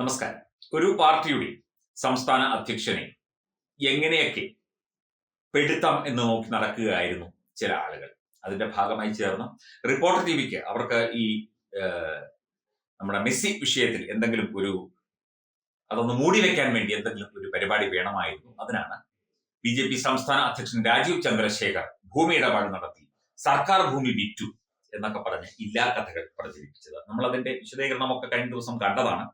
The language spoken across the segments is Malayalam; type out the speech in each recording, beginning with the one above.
നമസ്കാരം. ഒരു പാർട്ടിയുടെ സംസ്ഥാന അധ്യക്ഷനെ എങ്ങനെയൊക്കെ പെടുത്താം എന്ന് നോക്കി നടക്കുകയായിരുന്നു ചില ആളുകൾ. അതിന്റെ ഭാഗമായി ചേർന്ന റിപ്പോർട്ടർ ടി വിക്ക് അവർക്ക് ഈ നമ്മുടെ മെസ്സി വിഷയത്തിൽ എന്തെങ്കിലും ഒരു അതൊന്ന് മൂടി വെക്കാൻ വേണ്ടി എന്തെങ്കിലും ഒരു പരിപാടി വേണമായിരുന്നു. അതിനാണ് ബി ജെ പി സംസ്ഥാന അധ്യക്ഷൻ രാജീവ് ചന്ദ്രശേഖർ ഭൂമി ഇടപാട് നടത്തി സർക്കാർ ഭൂമി വിറ്റു എന്നൊക്കെ പറഞ്ഞ് ഇല്ലാ കഥകൾ പ്രചരിപ്പിച്ചത്. നമ്മൾ അതിന്റെ വിശദീകരണമൊക്കെ കഴിഞ്ഞ ദിവസം കണ്ടതാണ്.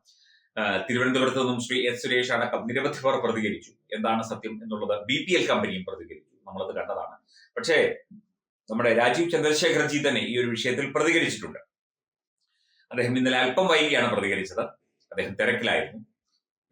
തിരുവനന്തപുരത്ത് നിന്നും ശ്രീ എസ് സുരേഷ് അടക്കം നിരവധി പേർ പ്രതികരിച്ചു. എന്താണ് സത്യം എന്നുള്ളത് ബി പി എൽ കമ്പനിയും പ്രതികരിച്ചു. നമ്മളത് കണ്ടതാണ്. പക്ഷേ നമ്മുടെ രാജീവ് ചന്ദ്രശേഖർജി തന്നെ ഈ ഒരു വിഷയത്തിൽ പ്രതികരിച്ചിട്ടുണ്ട്. അദ്ദേഹം ഇന്നലെ അല്പം വൈകിയാണ് പ്രതികരിച്ചത്. അദ്ദേഹം തിരക്കിലായിരുന്നു.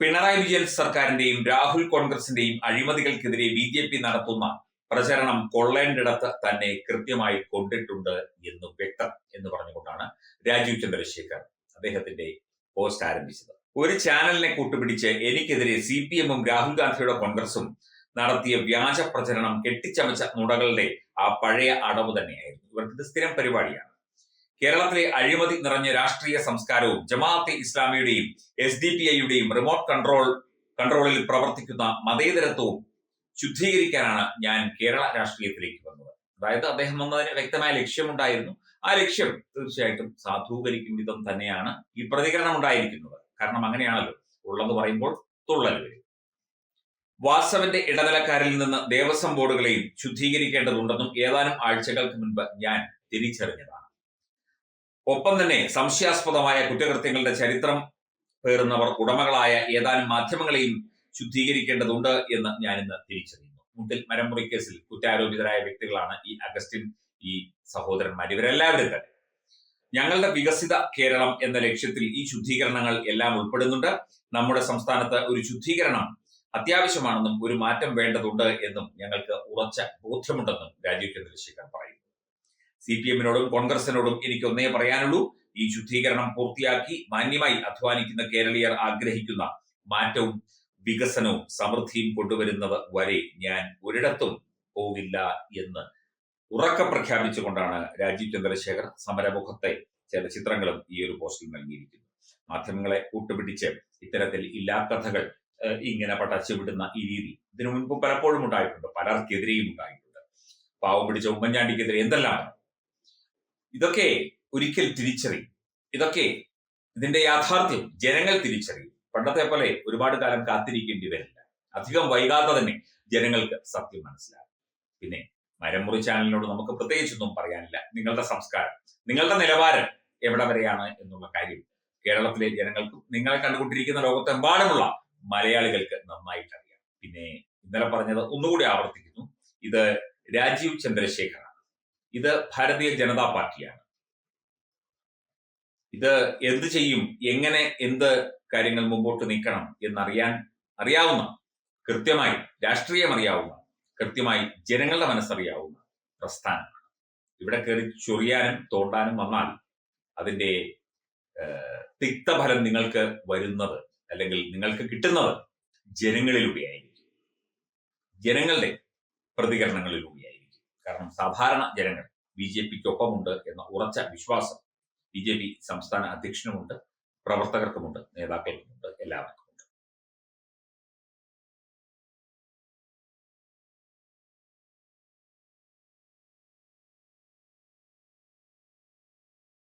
പിണറായി വിജയൻ സർക്കാരിന്റെയും രാഹുൽ കോൺഗ്രസിന്റെയും അഴിമതികൾക്കെതിരെ ബി ജെ പി നടത്തുന്ന പ്രചരണം കൊള്ളേണ്ടിടത്ത് തന്നെ കൃത്യമായി കൊണ്ടിട്ടുണ്ട് എന്ന് വ്യക്തം എന്ന് പറഞ്ഞുകൊണ്ടാണ് രാജീവ് ചന്ദ്രശേഖർ അദ്ദേഹത്തിന്റെ പോസ്റ്റ് ആരംഭിച്ചത്. ഒരു ചാനലിനെ കൂട്ടുപിടിച്ച് എനിക്കെതിരെ സി പി എമ്മും രാഹുൽ ഗാന്ധിയുടെ കോൺഗ്രസും നടത്തിയ വ്യാജ പ്രചരണം കെട്ടിച്ചമച്ച നുടകളുടെ ആ പഴയ അടവ് തന്നെയായിരുന്നു. ഇവർക്ക് ഇത് സ്ഥിരം പരിപാടിയാണ്. കേരളത്തിലെ അഴിമതി നിറഞ്ഞ രാഷ്ട്രീയ സംസ്കാരവും ജമാഅത്തെ ഇസ്ലാമിയുടെയും എസ് ഡി പി ഐയുടെയും റിമോട്ട് കൺട്രോൾ കൺട്രോളിൽ പ്രവർത്തിക്കുന്ന മതേതരത്വവും ശുദ്ധീകരിക്കാനാണ് ഞാൻ കേരള രാഷ്ട്രീയത്തിലേക്ക് വന്നത്. അതായത് അദ്ദേഹം വന്നതിന് വ്യക്തമായ ലക്ഷ്യമുണ്ടായിരുന്നു. ആ ലക്ഷ്യം തീർച്ചയായിട്ടും സാധൂകരിക്കും വിധം തന്നെയാണ് ഈ പ്രതികരണം ഉണ്ടായിരിക്കുന്നത്. കാരണം അങ്ങനെയാണല്ലോ. ഉള്ളത് പറയുമ്പോൾ തുള്ളൽ വരും. വാസവന്റെ ഇടനിലക്കാരിൽ നിന്ന് ദേവസ്വം ബോർഡുകളെയും ശുദ്ധീകരിക്കേണ്ടതുണ്ടെന്നും ഏതാനും ആഴ്ചകൾക്ക് മുൻപ് ഞാൻ തിരിച്ചറിഞ്ഞതാണ്. ഒപ്പം തന്നെ സംശയാസ്പദമായ കുറ്റകൃത്യങ്ങളുടെ ചരിത്രം പേറുന്നവർ ഉടമകളായ ഏതാനും മാധ്യമങ്ങളെയും ശുദ്ധീകരിക്കേണ്ടതുണ്ട് എന്ന് ഞാൻ ഇന്ന് തിരിച്ചറിയുന്നു. മുട്ടിൽ മരമുറി കേസിൽ കുറ്റാരോപിതരായ വ്യക്തികളാണ് ഈ അഗസ്റ്റിൻ ഈ സഹോദരന്മാർ. ഇവരെല്ലാവരും തന്നെ ഞങ്ങളുടെ വികസിത കേരളം എന്ന ലക്ഷ്യത്തിൽ ഈ ശുദ്ധീകരണങ്ങൾ എല്ലാം ഉൾപ്പെടുന്നുണ്ട്. നമ്മുടെ സംസ്ഥാനത്ത് ഒരു ശുദ്ധീകരണം അത്യാവശ്യമാണെന്നും ഒരു മാറ്റം വേണ്ടതുണ്ട് എന്നും ഞങ്ങൾക്ക് ഉറച്ച ബോധ്യമുണ്ടെന്നും രാജീവ് ചന്ദ്രശേഖർ പറയുന്നു. സി പി എമ്മിനോടും കോൺഗ്രസിനോടും എനിക്ക് ഒന്നേ പറയാനുള്ളൂ. ഈ ശുദ്ധീകരണം പൂർത്തിയാക്കി മാന്യമായി അധ്വാനിക്കുന്ന കേരളീയർ ആഗ്രഹിക്കുന്ന മാറ്റവും വികസനവും സമൃദ്ധിയും കൊണ്ടുവരുന്നത് വരെ ഞാൻ ഒരിടത്തും പോകില്ല എന്ന് ഉറക്കെ പ്രഖ്യാപിച്ചുകൊണ്ടാണ് രാജീവ് ചന്ദ്രശേഖർ സമരമുഖത്തെ ചില ചിത്രങ്ങളും ഈ ഒരു പോസ്റ്റിൽ നൽകിയിരിക്കുന്നത്. മാധ്യമങ്ങളെ കൂട്ടുപിടിച്ച് ഇത്തരത്തിൽ ഇല്ലാക്കഥകൾ ഇങ്ങനെ പടച്ചുവിടുന്ന ഈ രീതി ഇതിനു മുൻപ് പലപ്പോഴും ഉണ്ടായിട്ടുണ്ട്. പലർക്കെതിരെയും ഉണ്ടായിട്ടുണ്ട്. പാവം പിടിച്ച ഉമ്മൻചാണ്ടിക്കെതിരെ എന്തെല്ലാം ഇതൊക്കെ ഒരിക്കൽ തിരിച്ചറിയും. ഇതൊക്കെ ഇതിന്റെ യാഥാർത്ഥ്യം ജനങ്ങൾ തിരിച്ചറിയും. പണ്ടത്തെ പോലെ ഒരുപാട് കാലം കാത്തിരിക്കേണ്ടി വരില്ല. അധികം വൈകാതെ തന്നെ ജനങ്ങൾക്ക് സത്യം മനസ്സിലാകും. പിന്നെ മരമുറി ചാനലിനോട് നമുക്ക് പ്രത്യേകിച്ചൊന്നും പറയാനില്ല. നിങ്ങളുടെ സംസ്കാരം നിങ്ങളുടെ നിലവാരം എവിടെ വരെയാണ് എന്നുള്ള കാര്യം കേരളത്തിലെ ജനങ്ങൾക്കും നിങ്ങളെ കണ്ടുകൊണ്ടിരിക്കുന്ന ലോകത്തെമ്പാടുമുള്ള മലയാളികൾക്ക് നന്നായിട്ട് അറിയാം പിന്നെ ഇന്നലെ പറഞ്ഞത് ഒന്നുകൂടി ആവർത്തിക്കുന്നു. ഇത് രാജീവ് ചന്ദ്രശേഖറാണ്. ഇത് ഭാരതീയ ജനതാ പാർട്ടിയാണ്. ഇത് എന്ത് ചെയ്യും എങ്ങനെ എന്ത് കാര്യങ്ങൾ മുമ്പോട്ട് നീക്കണം എന്നറിയാൻ അറിയാവുന്ന കൃത്യമായി രാഷ്ട്രീയം അറിയാവുന്ന കൃത്യമായി ജനങ്ങളുടെ മനസ്സറിയാവുന്ന പ്രസ്ഥാനമാണ്. ഇവിടെ കയറി ചൊറിയാനും തോണ്ടാനും വന്നാൽ അതിന്റെ തിക്തഫലം നിങ്ങൾക്ക് വരുന്നത് അല്ലെങ്കിൽ നിങ്ങൾക്ക് കിട്ടുന്നത് ജനങ്ങളിലൂടെയായിരിക്കും. ജനങ്ങളുടെ പ്രതികരണങ്ങളിലൂടെയായിരിക്കും. കാരണം സാധാരണ ജനങ്ങൾ ബി ജെ പിക്കൊപ്പമുണ്ട് എന്ന ഉറച്ച വിശ്വാസം ബി ജെ പി സംസ്ഥാന അധ്യക്ഷനുമുണ്ട് പ്രവർത്തകർക്കുമുണ്ട് നേതാക്കൾക്കുമുണ്ട് എല്ലാവർക്കും.